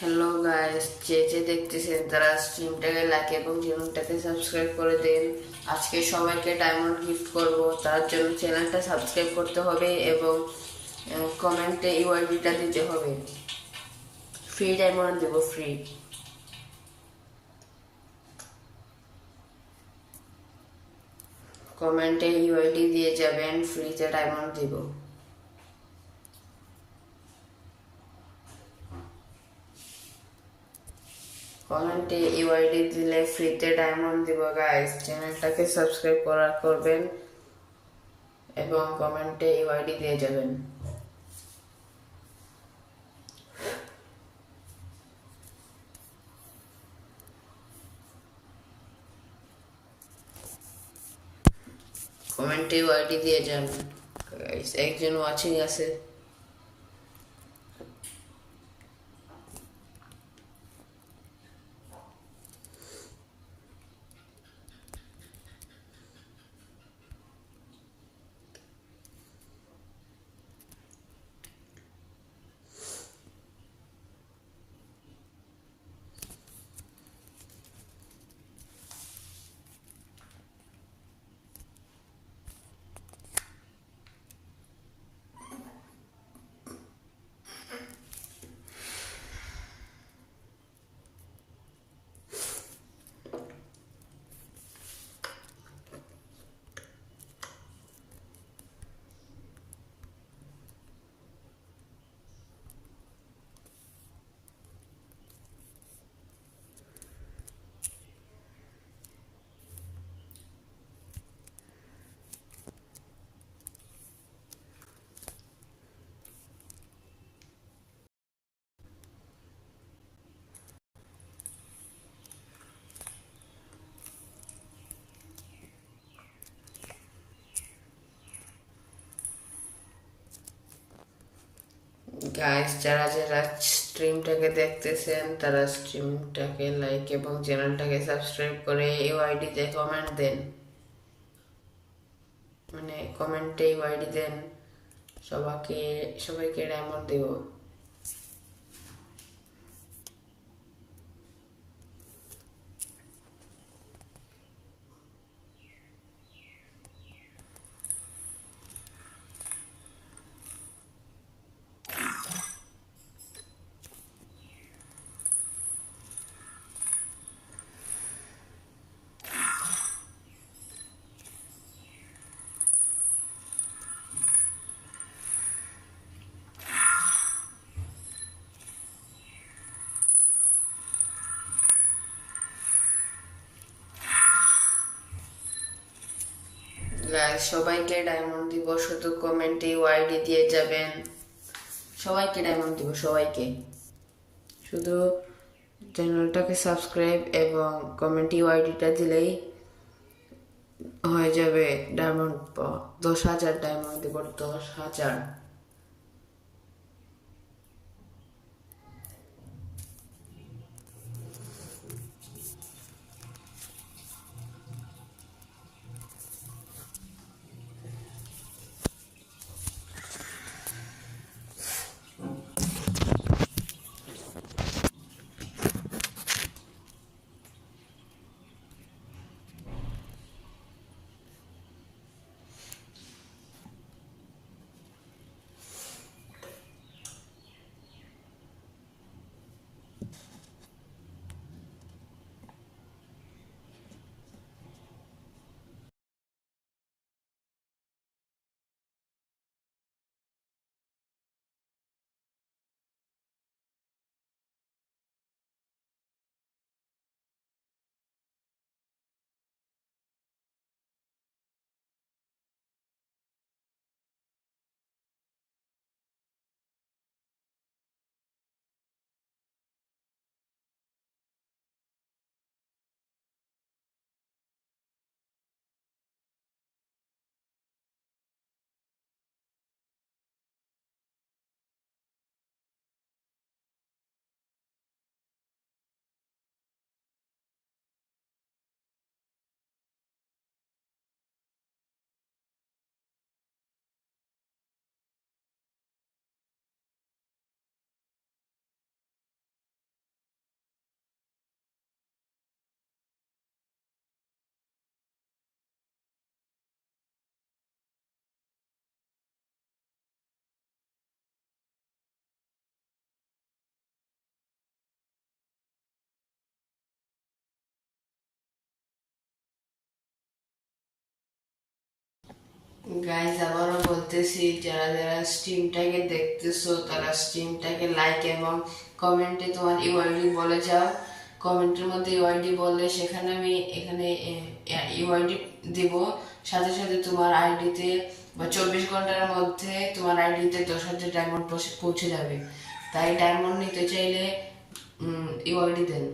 Hello guys যে যে দেখতেছেন তারা স্ট্রিমটাকে লাইক এবং চ্যানেলটাকে সাবস্ক্রাইব করে দিন। আজকে সবাইকে ডায়মন্ড গিফট করব। তার জন্য চ্যানেলটা সাবস্ক্রাইব করতে হবে এবং কমেন্টে ইউআইডিটা দিতে হবে। ফ্রি ডায়মন্ড দেব ফ্রি কমেন্টে ইউআইডি দিয়ে যাবেন ফ্রিতে ডায়মন্ড দিব। কমেন্টে ইউআইডি দিলে ফ্রিতে ডায়মন্ড দিব গাইস চ্যানেলটাকে সাবস্ক্রাইব করা করবেন এবং কমেন্টে ইউআইডি দিয়ে যাবেন। কমেন্টে ইউআইডি দিয়ে যান গাইস একজন ওয়াচিং আছে। গাইস যারা যারা স্ট্রিমটাকে দেখতেছেন, তারা স্ট্রিমটাকে লাইক এবং চ্যানেলটাকে সাবস্ক্রাইব করে ইউআইডিতে কমেন্ট দেন। মানে কমেন্টে ইউআইডি দেন। সবাইকে সবাইকে ডায়মন্ড দেব। গাইস সবাইকে ডায়মন্ড দিব শুধু কমেন্টে ওয়াইডি দিয়ে যাবেন। সবাইকে ডায়মন্ড দিব সবাইকে। শুধু চ্যানেলটাকে সাবস্ক্রাইব এবং কমেন্টি ওয়াইডিটা দিলেই হয়ে যাবে ডায়মন্ড দশ হাজার ডায়মন্ড দিব দশ হাজার। গাইজ আবারও বলতেছি, যারা যারা স্ট্রিমটাকে দেখতেছো, তারা স্ট্রিমটাকে লাইক এবং কমেন্টে তোমার ইউআইডি বলে যাও। কমেন্টের মধ্যে ইউআইডি বললে সেখানে আমি এখানে ইউআইডি দিব। সাথে সাথে তোমার আইডিতে বা চব্বিশ ঘণ্টার মধ্যে তোমার আইডিতে দশ হাজার ডায়মন্ড পৌঁছে যাবে। তাই ডায়মন্ড নিতে চাইলে ইউআইডি দেন।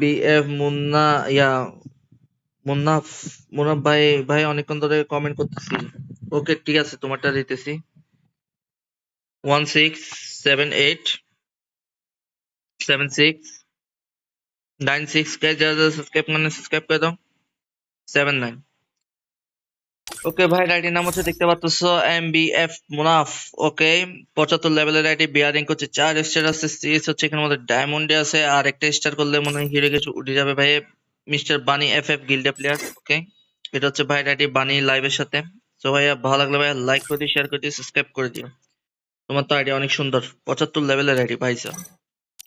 বিএফ মুন্না ইয়া মুন্নাফ মুন্নাফ ভাই ভাই অনেকক্ষণ ধরে কমেন্ট করতেছি ওকে ঠিক আছে তোমারটা দিতেছি one six seven eight seven six nine six কে যারা যারা সাবস্ক্রাইব মানে সাবস্ক্রাইব করে দাও সেভেন নাইন ওকে ভাই আইডির নাম হচ্ছে দেখতে পাচ্ছ M B F Munaf okay পঁচাত্তর লেভেলের আইডি বিয়ারিং করছে চার স্টার আছে সিএস হচ্ছে এখানে আমাদের ডায়মন্ডে আছে, আর একটা স্টার করলে মনে হয় হিরে কিছু উঠে যাবে, ভাই মিস্টার বানি এফ এফ গিল্ডে প্লেয়ার ওকে এটা হচ্ছে ভাই আইডি বানি লাইভের সাথে। তো ভাইয়া, ভালো লাগলে ভাই লাইক করে শেয়ার করে সাবস্ক্রাইব করে দিও। তোমার তো আইডি অনেক সুন্দর, পঁচাত্তর লেভেলের আইডি ভাই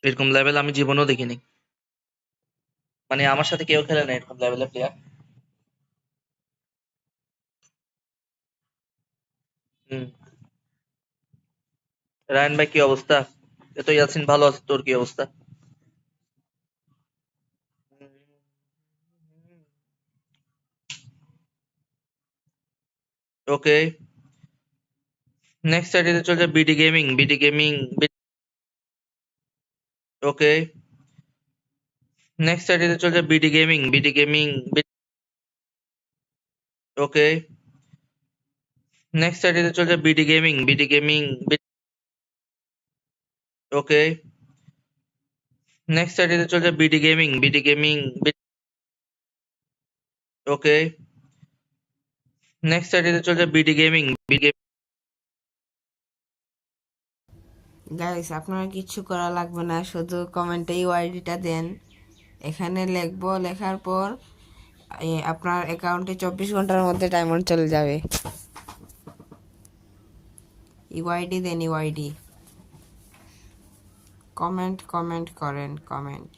এরকম লেভেল আমি জীবনেও দেখিনি। মানে আমার সাথে কেউ খেলে না এরকম লেভেলের প্লেয়ার রায়ন ভাই, কি অবস্থা? এ তো ইয়াসিন ভালো আছে তোর কি অবস্থা? ওকে। নেক্সট আইডিতে চলছে BD gaming BD gaming okay. Next আইডিতে চলে যায় BD gaming BD gaming okay. Next আইডিতে চলে যায় BD gaming BD gaming okay next আইডিতে চলে যায় BD gaming BD gaming okay next আইডিতে চলে যায় বিডি গেমিং বিডি গাইস আপনার কিছু করা লাগবে না, শুধু কমেন্টে ইউআইডিটা দেন। এখানে লিখব, লেখার পর আপনার অ্যাকাউন্টে চব্বিশ ঘণ্টার মধ্যে ডায়মন্ড চলে যাবে। ইউআইডি দেন ইউআইডি কমেন্ট কমেন্ট করেন কমেন্ট